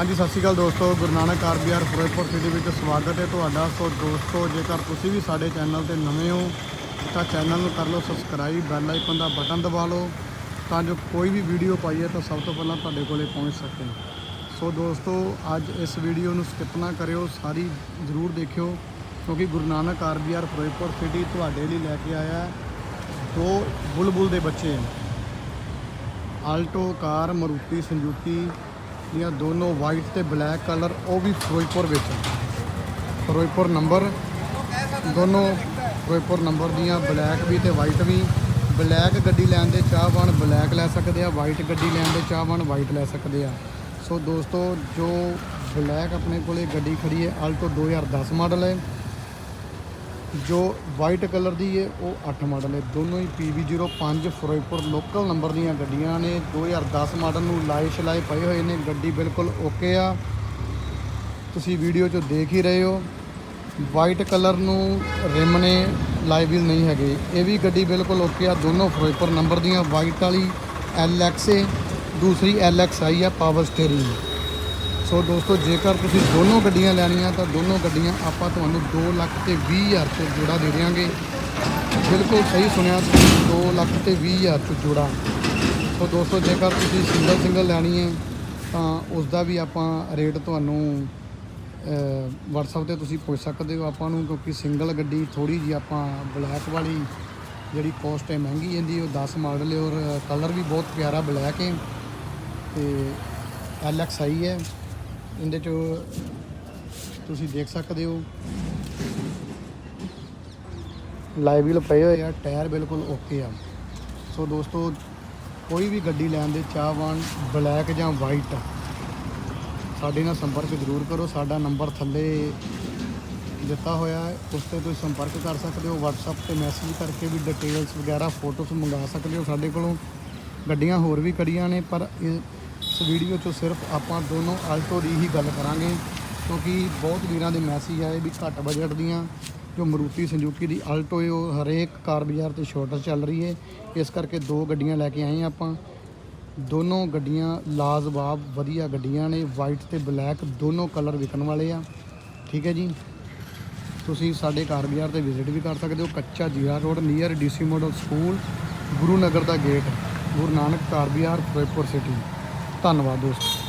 ਹਾਂਜੀ, ਸਤਿ ਸ਼੍ਰੀ ਅਕਾਲ ਦੋਸਤੋ। ਗੁਰੂ ਨਾਨਕ ਆਰਬੀਆਰ ਫਿਰੋਜ਼ਪੁਰ ਸਿਟੀ ਵਿੱਚ ਸਵਾਗਤ ਹੈ ਤੁਹਾਡਾ। ਸੋ ਦੋਸਤੋ, ਜੇਕਰ ਤੁਸੀਂ ਵੀ ਸਾਡੇ ਚੈਨਲ ਤੇ ਨਵੇਂ ਹੋ, ਤਾਂ ਚੈਨਲ ਨੂੰ ਕਰ ਲਓ ਸਬਸਕ੍ਰਾਈਬ, ਬੈਲ ਆਈਕਨ ਦਾ ਬਟਨ ਦਬਾ ਲਓ, ਤਾਂ ਜੋ ਕੋਈ ਵੀ ਵੀਡੀਓ ਪਾਈਏ ਤਾਂ ਸਭ ਤੋਂ ਪਹਿਲਾਂ ਤੁਹਾਡੇ ਕੋਲੇ ਪਹੁੰਚ ਸਕੇ। ਸੋ ਦੋਸਤੋ, ਅੱਜ ਇਸ ਵੀਡੀਓ ਨੂੰ ਸਕਿਪ ਨਾ ਕਰਿਓ, ਸਾਰੀ ਜ਼ਰੂਰ ਦੇਖਿਓ, ਕਿਉਂਕਿ ਗੁਰੂ ਨਾਨਕ ਆਰਬੀਆਰ ਫਿਰੋਜ਼ਪੁਰ ਸਿਟੀ ਤੁਹਾਡੇ ਲਈ ਲੈ ਕੇ ਆਇਆ ਹੈ ਦੋ ਬੁਲਬੁਲ ਦੇ ਬੱਚੇ ਆਲਟੋ ਕਾਰ, ਮਰੂਤੀ, ਸੰਜੂਕੀ ਦੀਆਂ ਦੋਨੋਂ ਵਾਈਟ ਤੇ ਬਲੈਕ ਕਲਰ ਉਹ ਵੀ ਫਿਰੋਜ਼ਪੁਰ ਵਿੱਚ ਫਿਰੋਜ਼ਪੁਰ ਨੰਬਰ ਦੋਨੋਂ ਫਿਰੋਜ਼ਪੁਰ ਨੰਬਰ ਦੀਆਂ ਬਲੈਕ ਵੀ ਤੇ ਵਾਈਟ ਵੀ। ਬਲੈਕ ਗੱਡੀ ਲੈਣ ਦੇ ਚਾਹਵਾਨ ਬਲੈਕ ਲੈ ਸਕਦੇ ਆ ਵਾਈਟ ਗੱਡੀ ਲੈਣ ਦੇ ਚਾਹਵਾਨ ਵਾਈਟ ਲੈ ਸਕਦੇ ਆ। ਸੋ ਦੋਸਤੋ, ਜੋ ਬਲੈਕ ਆਪਣੇ ਕੋਲੇ ਗੱਡੀ ਖੜੀ ਹੈ ਆਲਟੋ 2010 ਮਾਡਲ ਹੈ। ਜੋ ਵਾਈਟ ਕਲਰ ਦੀ ਹੈ ਉਹ 8 ਮਾਡਲ ਹੈ ਦੋਨੋਂ ਹੀ PV05 ਫਿਰੋਜ਼ਪੁਰ ਲੋਕਲ ਨੰਬਰ ਦੀਆਂ ਗੱਡੀਆਂ ਨੇ। 2010 ਮਾਡਲ ਨੂੰ ਲਾਏ ਛਲਾਏ ਪਏ ਹੋਏ ਨੇ। ਗੱਡੀ ਬਿਲਕੁਲ ਓਕੇ ਆ। ਤੁਸੀਂ ਵੀਡੀਓ 'ਚ ਦੇਖ ਹੀ ਰਹੇ ਹੋ। ਵਾਈਟ ਕਲਰ ਨੂੰ ਰਿਮ ਨੇ ਲਾਈਵ ਨਹੀਂ ਹੈਗੇ। ਇਹ ਵੀ ਗੱਡੀ ਬਿਲਕੁਲ ਓਕੇ ਆ। ਦੋਨੋਂ ਫਿਰੋਜ਼ਪੁਰ ਨੰਬਰ ਦੀਆਂ। ਵਾਈਟ ਵਾਲੀ LX ਹੈ ਦੂਸਰੀ LX ਆਈ ਆ ਪਾਵਰ ਸਟੀਅਰਿੰਗ ਸੋ ਦੋਸਤੋ, ਜੇਕਰ ਤੁਸੀਂ ਦੋਨੋਂ ਗੱਡੀਆਂ ਲੈਣੀਆਂ ਤਾਂ ਦੋਨੋਂ ਗੱਡੀਆਂ ਆਪਾਂ ਤੁਹਾਨੂੰ 2 ਲੱਖ ਤੇ 20 ਹਜ਼ਾਰ ਤੇ ਜੋੜਾ ਦੇ ਦੇਵਾਂਗੇ ਬਿਲਕੁਲ ਸਹੀ ਸੁਣਿਆ ਤੁਸੀਂ 2 ਲੱਖ ਤੇ 20 ਹਜ਼ਾਰ ਤੇ ਜੋੜਾ। ਸੋ ਦੋਸਤੋ, ਜੇਕਰ ਤੁਸੀਂ ਸਿੰਗਲ ਸਿੰਗਲ ਲੈਣੀ ਹੈ, ਤਾਂ ਉਸ ਦਾ ਵੀ ਆਪਾਂ ਰੇਟ ਤੁਹਾਨੂੰ WhatsApp ਤੇ ਤੁਸੀਂ ਪੁੱਛ ਸਕਦੇ ਹੋ ਆਪਾਂ ਨੂੰ, ਕਿਉਂਕਿ ਸਿੰਗਲ ਗੱਡੀ ਥੋੜੀ ਜੀ ਆਪਾਂ ਬਲੈਕ ਵਾਲੀ ਜਿਹੜੀ ਕੋਸਟ ਹੈ ਮਹਿੰਗੀ ਜਾਂਦੀ ਉਹ 10 ਮਾਡਲ ਹੈ ਔਰ ਕਲਰ ਵੀ ਬਹੁਤ ਪਿਆਰਾ ਬਲੈਕ ਹੈ। ਤੇ LX ਆਈ ਹੈ। ਇਹਦੇ ਚ ਤੁਸੀਂ ਦੇਖ ਸਕਦੇ ਹੋ। ਲਾਈਵ ਵੀਲ ਪਏ ਹੋਏ ਆ, ਟਾਇਰ ਬਿਲਕੁਲ ਓਕੇ ਆ। ਸੋ ਦੋਸਤੋ, ਕੋਈ ਵੀ ਗੱਡੀ ਲੈਣ ਦੇ ਚਾਹਵਾਨ ਬਲੈਕ ਜਾਂ ਵਾਈਟ ਸਾਡੇ ਨਾਲ ਸੰਪਰਕ ਜ਼ਰੂਰ ਕਰੋ। ਸਾਡਾ ਨੰਬਰ ਥੱਲੇ ਦਿੱਤਾ ਹੋਇਆ ਹੈ। ਉਸ ਤੇ ਤੁਸੀਂ ਸੰਪਰਕ ਕਰ ਸਕਦੇ ਹੋ। WhatsApp ਤੇ ਮੈਸੇਜ ਕਰਕੇ ਵੀ ਡਿਟੇਲਸ ਵਗੈਰਾ ਫੋਟੋਸ ਮੰਗਾ ਸਕਦੇ ਹੋ ਸਾਡੇ ਕੋਲੋਂ। ਗੱਡੀਆਂ ਹੋਰ ਵੀ ਖੜੀਆਂ ਨੇ, ਪਰ ਇਹ ਇਸ ਵੀਡੀਓ 'ਚੋਂ ਸਿਰਫ ਆਪਾਂ ਦੋਨੋਂ ਆਲਟੋ ਦੀ ਹੀ ਗੱਲ ਕਰਾਂਗੇ, ਕਿਉਂਕਿ ਬਹੁਤ ਵੀਰਾਂ ਦੇ ਮੈਸੇਜ ਆਏ ਵੀ ਘੱਟ ਬਜਟ ਦੀਆਂ, ਜੋ ਮਰੂਤੀ ਸੰਜੂਕੀ ਦੀ ਆਲਟੋ ਹੈ, ਉਹ ਹਰੇਕ ਕਾਰ ਬਾਜ਼ਾਰ ਤੇ ਸ਼ਾਰਟਰ ਚੱਲ ਰਹੀ ਹੈ। ਇਸ ਕਰਕੇ ਦੋ ਗੱਡੀਆਂ ਲੈ ਕੇ ਆਏ ਹਾਂ ਆਪਾਂ। ਦੋਨੋਂ ਗੱਡੀਆਂ ਲਾਜਵਾਬ, ਵਧੀਆ ਗੱਡੀਆਂ ਨੇ ਵਾਈਟ ਤੇ ਬਲੈਕ ਦੋਨੋਂ ਕਲਰ ਵਿਕਣ ਵਾਲੇ ਆ। ਠੀਕ ਹੈ ਜੀ? ਤੁਸੀਂ ਸਾਡੇ ਕਾਰ ਬਾਜ਼ਾਰ ਤੇ ਵਿਜ਼ਿਟ ਵੀ ਕਰ ਸਕਦੇ ਹੋ। ਕੱਚਾ Zira road near DC model school Guru Nagar ਦਾ ਗੇਟ ਗੁਰੂ ਨਾਨਕ ਕਾਰ ਬਾਜ਼ਾਰ, ਫਿਰੋਜ਼ਪੁਰ ਸਿਟੀ ਧੰਨਵਾਦ ਦੋਸਤੋ।